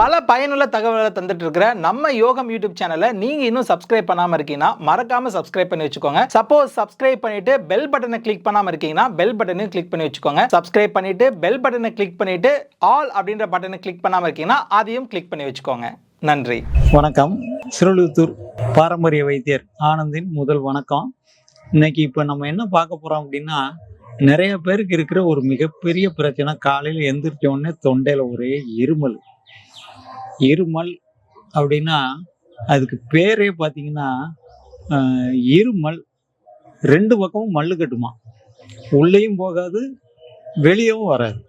பல பயனுள்ள தகவல்களை தந்துட்டு இருக்கிற நம்ம யோகம் யூடியூப் சேனலை நீங்க இன்னும் சப்ஸ்கிரைப் பண்ணாம இருக்கீங்கன்னா மறக்காம சப்ஸ்கிரைப் பண்ணி வச்சுக்கோங்க. சப்போஸ் சப்ஸ்கிரைப் பண்ணிட்டு பெல் பட்டனை கிளிக் பண்ணாம இருக்கீங்கன்னா பெல் பட்டனையும் கிளிக் பண்ணி வச்சுக்கோங்க. சப்ஸ்கிரைப் பண்ணிட்டு பெல் பட்டனை கிளிக் பண்ணிட்டு ஆல் அப்படின்ற பட்டனை கிளிக் பண்ணாம இருக்கீங்கன்னா அதையும் கிளிக் பண்ணி வச்சுக்கோங்க. நன்றி. வணக்கம். சிறுலுத்தூர் பாரம்பரிய வைத்தியர் ஆனந்தின் முதல் வணக்கம். இன்னைக்கு இப்போ நம்ம என்ன பார்க்க போறோம் அப்படின்னா நிறைய பேருக்கு இருக்கிற ஒரு மிகப்பெரிய பிரச்சனை காலையில் எந்திரிச்ச உடனே தொண்டையில் ஒரே இருமல். இருமல் அப்படின்னா அதுக்கு பேரே பார்த்தீங்கன்னா இருமல். ரெண்டு பக்கமும் மல்லு கட்டுமா. உள்ளேயும் போகாது வெளியவும் வராது.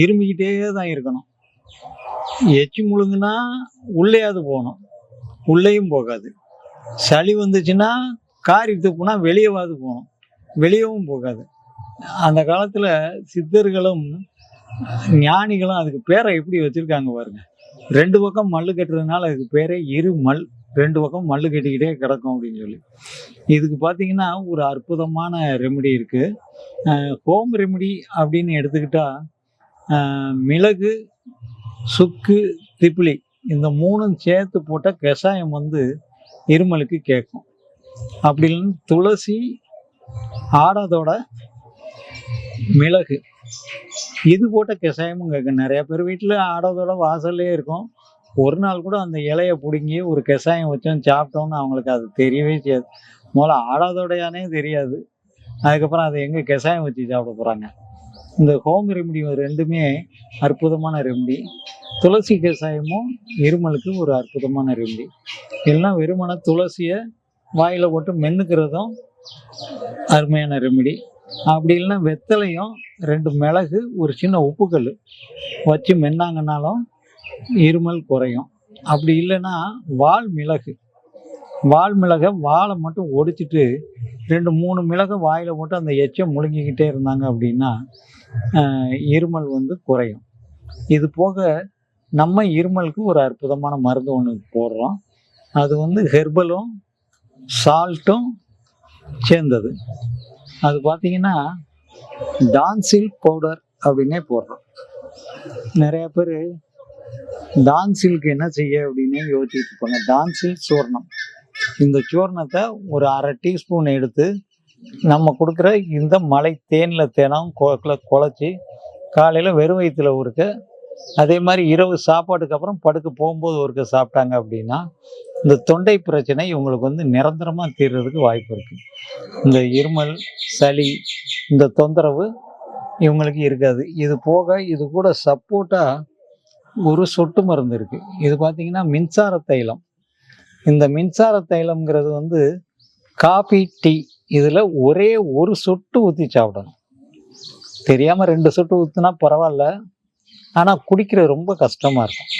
இருமிக்கிட்டே தான் இருக்கணும். எச்சி முழுங்குனா உள்ளேயாவது போகணும். உள்ளேயும் போகாது. சளி வந்துச்சுன்னா காரி துப்புனா வெளியவாது போகணும். வெளியவும் போகாது. அந்த காலத்தில் சித்தர்களும் ஞானிகளும் அதுக்கு பேரை எப்படி வச்சுருக்காங்க பாருங்கள் ரெண்டு பக்கம் மல்லு கட்டுறதுனால அதுக்கு பேரே இருமல் ரெண்டு பக்கம் மல்லு கட்டிக்கிட்டே கிடக்கும் அப்படின்னு சொல்லி. இதுக்கு பார்த்தீங்கன்னா ஒரு அற்புதமான ரெமெடி இருக்குது ஹோம் ரெமெடி அப்படின்னு எடுத்துக்கிட்டால் மிளகு சுக்கு திப்பிலி இந்த மூணும் சேர்த்து போட்ட கஷாயம் வந்து இருமலுக்கு கேட்கும். அப்படி துளசி ஆடாதோட மிளகு. இது போட்ட கஷாயமும் கேட்கும் நிறைய பேர் வீட்டில் ஆடாதோட வாசல்லே இருக்கும். ஒரு நாள் கூட அந்த இலையை பிடுங்கி ஒரு கஷாயம் வச்சோம் சாப்பிட்டோம்னு அவங்களுக்கு அது தெரியவே செய்யாது. முதல்ல ஆடாதோடையானே தெரியாது. அதுக்கப்புறம் அதை எங்கே கஷாயம் வச்சு சாப்பிட போகிறாங்க இந்த ஹோம் ரெமெடி ரெண்டுமே அற்புதமான ரெமெடி துளசி கஷாயமும் இருமலுக்கு ஒரு அற்புதமான ரெமெடி எல்லாம் வெறுமன துளசியை வாயில் போட்டு மென்னுக்கிறதும் அருமையான ரெமெடி அப்படி இல்லைன்னா வெத்தலையும் ரெண்டு மிளகு ஒரு சின்ன உப்புக்கல் வச்சு மென்னாங்கனாலும் இருமல் குறையும். அப்படி இல்லைன்னா வால் மிளகு. வால் மிளகை வாழை மட்டும் ஒடிச்சிட்டு ரெண்டு மூணு மிளகு வாயில் போட்டு அந்த எச்சை முழுங்கிக்கிட்டே இருந்தாங்க அப்படின்னா இருமல் வந்து குறையும். இது போக நம்ம இருமலுக்கு ஒரு அற்புதமான மருந்து ஒன்று போடுறோம். அது வந்து ஹெர்பலும் சால்ட்டும் சேர்ந்தது. அது பார்த்தீங்கன்னா டான்சில் பவுடர் அப்படின்னே போடுறோம். நிறைய பேர் டான்சில்க்கு என்ன செய்ய அப்படின்னு யோசிச்சுட்டு இருப்பாங்க. டான்சில் சூர்ணம். இந்த சூர்ணத்தை ஒரு அரை டீஸ்பூன் எடுத்து நம்ம கொடுக்குற இந்த மலை தேனில் தேனம் குழச்சி காலையில் வெறும் வயிற்றில் ஒருக்க அதே மாதிரி இரவு சாப்பாட்டுக்கு அப்புறம் படுக்க போகும்போது ஒருக்க சாப்பிட்டாங்க அப்படின்னா இந்த தொண்டை பிரச்சனை இவங்களுக்கு வந்து நிரந்தரமாக தீர்றதுக்கு வாய்ப்பு இருக்குது இந்த இருமல் சளி இந்த தொந்தரவு இவங்களுக்கு இருக்காது. இது போக இது கூட சப்போர்ட்டாக ஒரு சொட்டு மருந்து இருக்குது இது பார்த்தீங்கன்னா மின்சார தைலம். இந்த மின்சார தைலம்ங்கிறது வந்து காபி டீ இதில் ஒரே ஒரு சொட்டு ஊற்றி சாப்பிடணும். தெரியாமல் ரெண்டு சொட்டு ஊற்றினா பரவாயில்ல. ஆனால் குடிக்கிறது ரொம்ப கஷ்டமாக இருக்கும்.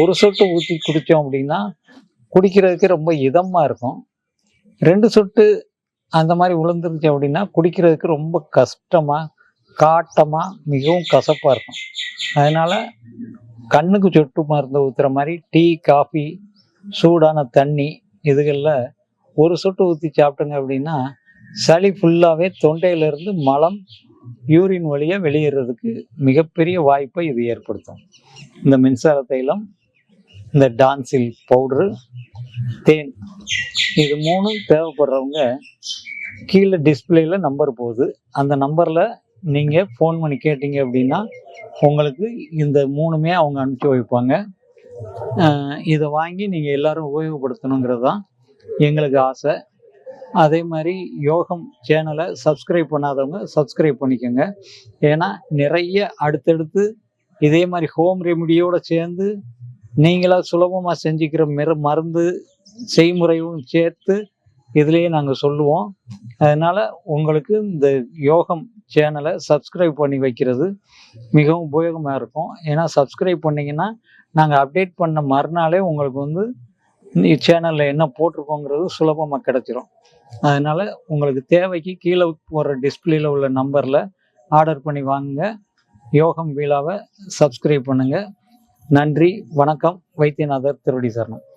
ஒரு சொட்டு ஊற்றி குடித்தோம் அப்படின்னா குடிக்கிறதுக்கு ரொம்ப இதமாக இருக்கும். ரெண்டு சொட்டு அந்த மாதிரி விழுந்துருச்சு அப்படின்னா குடிக்கிறதுக்கு ரொம்ப கஷ்டமாக காட்டமாக மிகவும் கசப்பாக இருக்கும். அதனால் கண்ணுக்கு சொட்டு மருந்து ஊற்றுற மாதிரி டீ காஃபி சூடான தண்ணி இதுகளில் ஒரு சொட்டு ஊற்றி சாப்பிட்டுங்க அப்படின்னா சளி ஃபுல்லாகவே தொண்டையிலிருந்து மலம் யூரின் வழியாக வெளியேறதுக்கு மிகப்பெரிய வாய்ப்பை இது ஏற்படுத்தும். இந்த மின்சார தைலம் இந்த டான்சில் பவுடரு தேன். இது மூணும் தேவைப்படுறவங்க கீழே டிஸ்பிளேல நம்பர் போகுது. அந்த நம்பரில் நீங்கள் ஃபோன் பண்ணி கேட்டீங்க அப்படின்னா உங்களுக்கு இந்த மூணுமே அவங்க அனுப்பிச்சி வைப்பாங்க. இதை வாங்கி நீங்கள் எல்லாரும் உபயோகப்படுத்தணுங்கிறது தான் எங்களுக்கு ஆசை. அதே மாதிரி யோகம் சேனலை சப்ஸ்கிரைப் பண்ணாதவங்க சப்ஸ்கிரைப் பண்ணிக்கோங்க. ஏன்னா நிறைய அடுத்தடுத்து இதே மாதிரி ஹோம் ரெமிடியோடு சேர்ந்து நீங்களா சுலபமாக செஞ்சுக்கிற மிர மருந்து செய்முறையும் சேர்த்து இதுலேயே நாங்கள் சொல்லுவோம். அதனால் உங்களுக்கு இந்த யோகம் சேனலை சப்ஸ்கிரைப் பண்ணி வைக்கிறது மிகவும் உபயோகமாக இருக்கும். ஏன்னா சப்ஸ்கிரைப் பண்ணிங்கன்னா நாங்கள் அப்டேட் பண்ண மறுநாளே உங்களுக்கு வந்து சேனலில் என்ன போட்டிருக்கோங்கிறது சுலபமாக கிடச்சிரும். அதனால் உங்களுக்கு தேவைக்கு கீழே போடுற டிஸ்பிளேல உள்ள நம்பரில் ஆர்டர் பண்ணி வாங்குங்க. யோகம் வீலாவை சப்ஸ்கிரைப் பண்ணுங்கள் நன்றி வணக்கம். வைத்தியநாதர் திருவடி சரணம்.